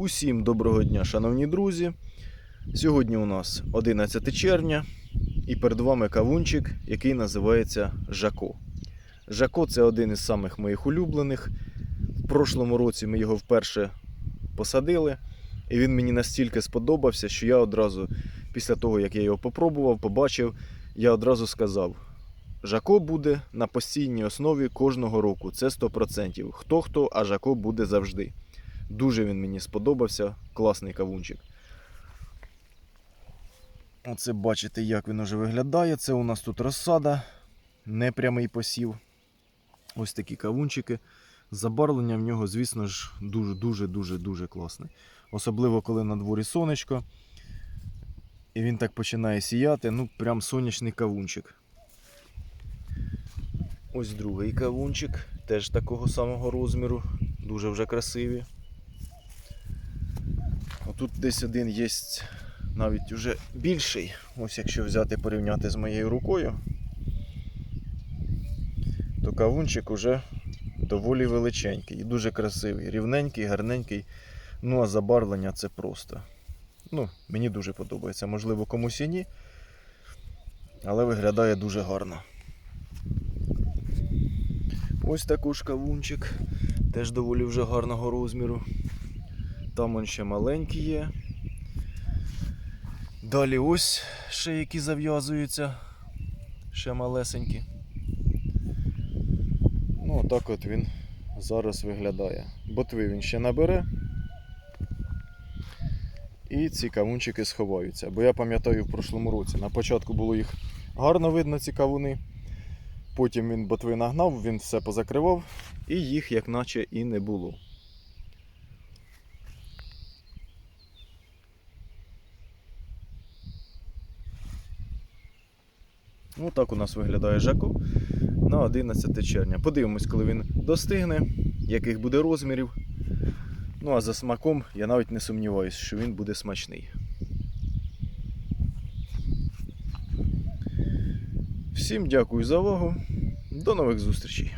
Усім доброго дня, шановні друзі. Сьогодні у нас 11 червня і перед вами кавунчик, який називається Жако. Жако це один із самих моїх улюблених. В прошлому році ми його вперше посадили, і він мені настільки сподобався, що я одразу, після того як я його попробував, побачив, я одразу сказав: Жако буде на постійній основі кожного року. Це 100%. Хто хто, а Жако буде завжди. Дуже він мені сподобався. Класний кавунчик. Оце бачите, як він уже виглядає. Це у нас тут розсада, непрямий посів. Ось такі кавунчики. Забарвлення в нього, звісно ж, дуже-дуже-дуже-дуже класне. Особливо, коли на дворі сонечко. І він так починає сіяти. Ну, прям сонячний кавунчик. Ось другий кавунчик, теж такого самого розміру, дуже вже красиві. Отут десь один є навіть уже більший. Ось якщо взяти порівняти з моєю рукою, то кавунчик уже доволі величенький і дуже красивий, рівненький, гарненький. Ну а забарвлення це просто. Ну, мені дуже подобається. Можливо, комусь і ні, але виглядає дуже гарно. Ось також кавунчик, теж доволі вже гарного розміру. Там он ще маленький є. Далі ось ще які зав'язуються, ще малесенькі. Ну, отак от він зараз виглядає. Ботви він ще набере. І ці кавунчики сховаються. Бо я пам'ятаю в прошлому році. На початку було їх гарно видно, ці кавуни. Потім він ботви нагнав, він все позакривав, і їх як наче і не було. Ну так у нас виглядає жако на 11 червня. Подивимось, коли він достигне, яких буде розмірів. Ну а за смаком я навіть не сумніваюся, що він буде смачний. Всім дякую за увагу. До нових зустрічей.